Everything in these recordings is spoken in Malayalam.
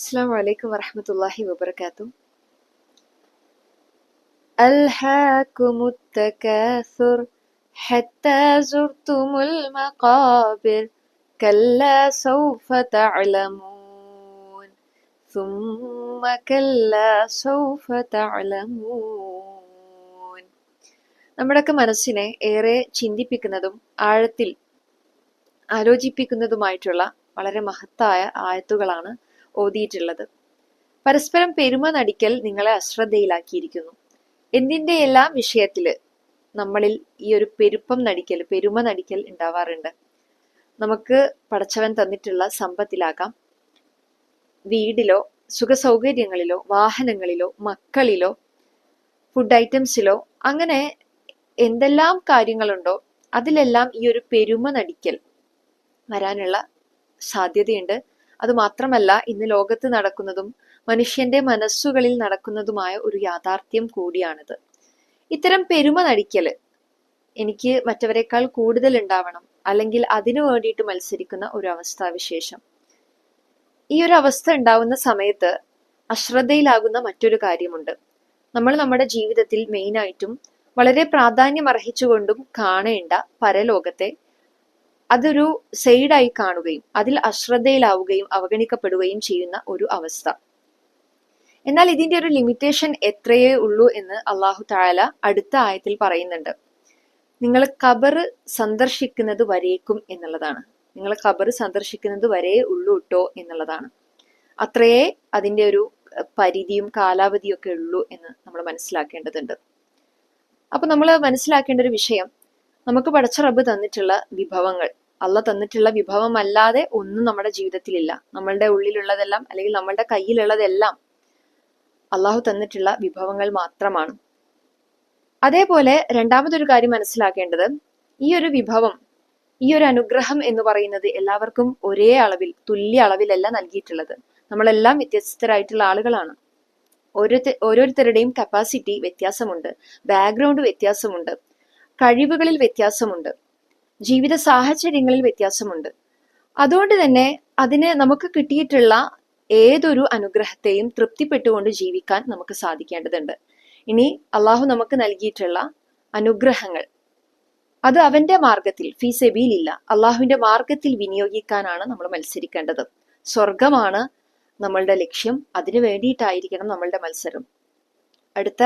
السلام عليكم ورحمة الله وبركاته ألهاكم التكاثر حتى زرتم المقابر كلا سوف تعلمون ثم كلا سوف تعلمون നമ്മുടെയൊക്കെ മനസ്സിനെ ഏറെ ചിന്തിപ്പിക്കുന്നതും ആഴത്തിൽ ആലോചിപ്പിക്കുന്നതുമായിട്ടുള്ള വളരെ മഹത്തായ ആയത്തുകളാണ് ഓതിയിട്ടുള്ളത്. പരസ്പരം പെരുമ നടിക്കൽ നിങ്ങളെ അശ്രദ്ധയിലാക്കിയിരിക്കുന്നു. എന്തിന്റെ എല്ലാം വിഷയത്തിൽ നമ്മളിൽ ഈ ഒരു പെരുപ്പം നടിക്കൽ പെരുമ നടിക്കൽ ഉണ്ടാവാറുണ്ട്? നമുക്ക് പടച്ചവൻ തന്നിട്ടുള്ള സമ്പത്തിലാകാം. വീടിലോ സുഖസൗകര്യങ്ങളിലോ വാഹനങ്ങളിലോ മക്കളിലോ ഫുഡ് ഐറ്റംസിലോ അങ്ങനെ എന്തെല്ലാം കാര്യങ്ങളുണ്ടോ അതിലെല്ലാം ഈ ഒരു പെരുമ നടിക്കൽ വരാനുള്ള സാധ്യതയുണ്ട്. അത് മാത്രമല്ല ഇന്ന് ലോകത്ത് നടക്കുന്നതും മനുഷ്യന്റെ മനസ്സുകളിൽ നടക്കുന്നതുമായ ഒരു യാഥാർത്ഥ്യം കൂടിയാണിത്. ഇത്തരം പെരുമ നടിക്കൽ എനിക്ക് മറ്റവരെക്കാൾ കൂടുതൽ ഉണ്ടാവണം അല്ലെങ്കിൽ അതിനു വേണ്ടിയിട്ട് മത്സരിക്കുന്ന ഒരു അവസ്ഥാവിശേഷം ഈ ഒരു അവസ്ഥ ഉണ്ടാവുന്ന സമയത്ത് അശ്രദ്ധയിലാകുന്ന മറ്റൊരു കാര്യമുണ്ട്. നമ്മൾ നമ്മുടെ ജീവിതത്തിൽ മെയിനായിട്ടും വളരെ പ്രാധാന്യം അർഹിച്ചുകൊണ്ടും കാണേണ്ട പരലോകത്തെ അതൊരു സൈഡായി കാണുകയും അതിൽ അശ്രദ്ധയിലാവുകയും അവഗണിക്കപ്പെടുകയും ചെയ്യുന്ന ഒരു അവസ്ഥ. എന്നാൽ ഇതിന്റെ ഒരു ലിമിറ്റേഷൻ എത്രയേ ഉള്ളൂ എന്ന് അള്ളാഹു താല അടുത്ത ആയത്തിൽ പറയുന്നുണ്ട്. നിങ്ങൾ ഖബർ സന്ദർശിക്കുന്നത് വരേക്കും എന്നുള്ളതാണ്. നിങ്ങൾ ഖബർ സന്ദർശിക്കുന്നത് വരേ ഉള്ളൂ കേട്ടോ എന്നുള്ളതാണ്. അത്രയേ അതിന്റെ ഒരു പരിധിയും കാലാവധിയും ഒക്കെ ഉള്ളൂ എന്ന് നമ്മൾ മനസ്സിലാക്കേണ്ടതുണ്ട്. അപ്പൊ നമ്മൾ മനസ്സിലാക്കേണ്ട ഒരു വിഷയം നമുക്ക് പടച്ച റബ്ബ് തന്നിട്ടുള്ള വിഭവങ്ങൾ അല്ല തന്നിട്ടുള്ള വിഭവം അല്ലാതെ ഒന്നും നമ്മുടെ ജീവിതത്തിലില്ല. നമ്മളുടെ ഉള്ളിലുള്ളതെല്ലാം അല്ലെങ്കിൽ നമ്മളുടെ കയ്യിലുള്ളതെല്ലാം അള്ളാഹു തന്നിട്ടുള്ള വിഭവങ്ങൾ മാത്രമാണ്. അതേപോലെ രണ്ടാമതൊരു കാര്യം മനസ്സിലാക്കേണ്ടത് ഈ ഒരു വിഭവം ഈ ഒരു അനുഗ്രഹം എന്ന് പറയുന്നത് എല്ലാവർക്കും ഒരേ അളവിൽ തുല്യ അളവിലല്ല നൽകിയിട്ടുള്ളത്. നമ്മളെല്ലാം വ്യത്യസ്തരായിട്ടുള്ള ആളുകളാണ്. ഓരോ ഓരോരുത്തരുടെയും കപ്പാസിറ്റി വ്യത്യാസമുണ്ട്. ബാക്ക്ഗ്രൗണ്ട് വ്യത്യാസമുണ്ട്. കഴിവുകളിൽ വ്യത്യാസമുണ്ട്. ജീവിത സാഹചര്യങ്ങളിൽ വ്യത്യാസമുണ്ട്. അതുകൊണ്ട് തന്നെ അതിന് നമുക്ക് കിട്ടിയിട്ടുള്ള ഏതൊരു അനുഗ്രഹത്തെയും തൃപ്തിപ്പെട്ടുകൊണ്ട് ജീവിക്കാൻ നമുക്ക് സാധിക്കേണ്ടതുണ്ട്. ഇനി അള്ളാഹു നമുക്ക് നൽകിയിട്ടുള്ള അനുഗ്രഹങ്ങൾ. അത് അവന്റെ മാർഗത്തിൽ ഫീ ഇല്ല അള്ളാഹുവിന്റെ മാർഗത്തിൽ വിനിയോഗിക്കാനാണ് നമ്മൾ മത്സരിക്കേണ്ടത്. സ്വർഗമാണ് നമ്മളുടെ ലക്ഷ്യം. അതിനു വേണ്ടിയിട്ടായിരിക്കണം നമ്മളുടെ മത്സരം. അടുത്ത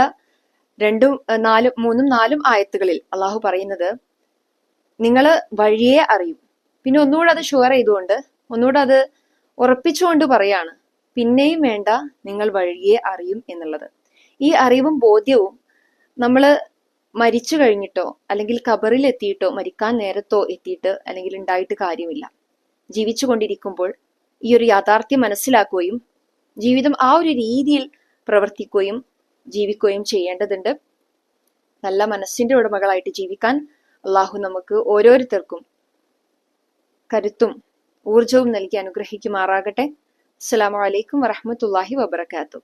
രണ്ടും നാലും മൂന്നും നാലും ആയത്തുകളിൽ അള്ളാഹു പറയുന്നത് നിങ്ങൾ വഴിയെ അറിയും. പിന്നെ ഒന്നുകൂടെ അത് ഷുവർ ചെയ്തുകൊണ്ട് ഒന്നുകൂടെ അത് ഉറപ്പിച്ചുകൊണ്ട് പറയാണ് പിന്നെയും വേണ്ട നിങ്ങൾ വഴിയെ അറിയും എന്നുള്ളത്. ഈ അറിവും ബോധ്യവും നമ്മൾ മരിച്ചു കഴിഞ്ഞിട്ടോ അല്ലെങ്കിൽ കബറിൽ എത്തിയിട്ടോ മരിക്കാൻ നേരത്തോ എത്തിയിട്ട് അല്ലെങ്കിൽ ഉണ്ടായിട്ട് കാര്യമില്ല. ജീവിച്ചു കൊണ്ടിരിക്കുമ്പോൾ ഈ ഒരു യാഥാർത്ഥ്യം മനസ്സിലാക്കുകയും ജീവിതം ആ ഒരു രീതിയിൽ പ്രവർത്തിക്കുകയും ജീവിക്കുകയും ചെയ്യേണ്ടതുണ്ട്. നല്ല മനസ്സിന്റെ ഉടമകളായിട്ട് ജീവിക്കാൻ അള്ളാഹു നമുക്ക് ഓരോരുത്തർക്കും കരുത്തും ഊർജവും നൽകി അനുഗ്രഹിക്കുമാറാകട്ടെ. അസ്സാം വലൈക്കും വറഹമത്തല്ലാഹി വബർക്കാത്തു